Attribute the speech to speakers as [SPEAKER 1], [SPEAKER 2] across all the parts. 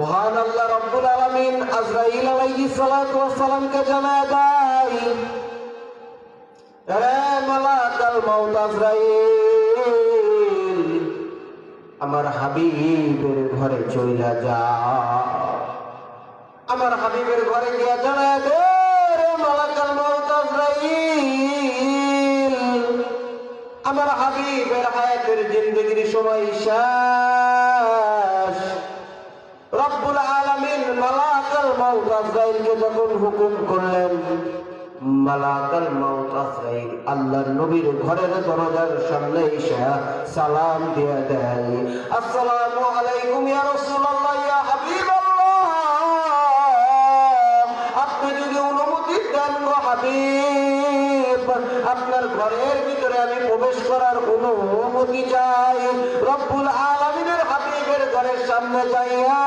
[SPEAKER 1] মহান আল্লাহ রব্বুল আলামিন আজরাইল আলাইহিস সালাতু ওয়াস সালামকে জানায় দেয় রে মালাকাল মাউত আজরাইল, আমার হাবিবের ঘরে চইলা যা। আমার হাবিবের ঘরে গিয়া জানায় দে রে মালাকাল মাউত আজরাইল, আমার হাবিবের হায়াতের জিন্দগির সময় শেষ আজরাইলকে যখন হুকুম করলেন, মালাকাল মাউত আল্লাহর নবীর ঘরের দরজার সামনে এসে সালাম দিয়ে দেয় আসসালামু আলাইকুম ইয়া রাসূলুল্লাহ, ইয়া হাবিবাল্লাহ। আপনি যদি অনুমতি দেন গো হাবিব, আপনার ঘরের ভিতরে আমি প্রবেশ করার অনুমতি চাই। রব্বুল আলামিনের হাবিবের ঘরের সামনে যাইয়া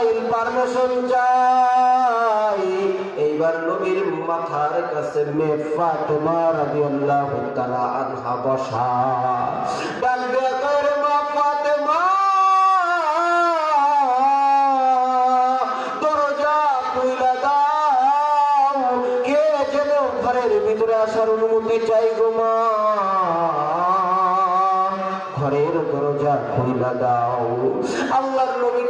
[SPEAKER 1] আজরাইল পারমিশন চাই। এইবার নবীর মাথার কাছে মে ফাতেমা রাদিয়াল্লাহু তাআলা আনহা বসা। ঘরের দরজা খুইলা দাও। আল্লাহর নবী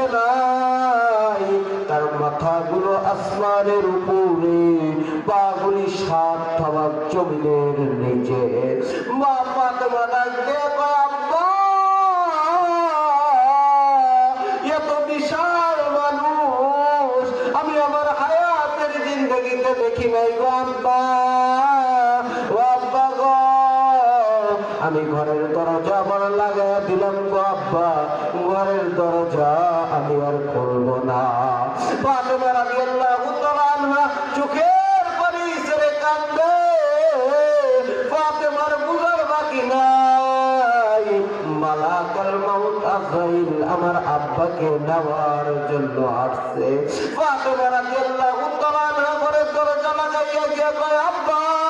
[SPEAKER 1] দেখে নাই। তার মাথাগুলো আসমানের উপরে পাগুলি সাত থাবাক জমিনের নিচে। বিশাল মানুষ, আমি আমার হায়াতের জিন্দগিতে দেখি নাই গো আব্বা। আমি ঘরের দরজা আমার লাগাই দিলাম দরজা আমি আর খুলবো না। ফাতেমা রাদিয়াল্লাহু তাআলা আনহা চোখের পানি ছেড়ে কান্দে ফাতেমার বুঝার বাকি আমার আব্বাকে নেওয়ার জন্য আসছে। আব্বা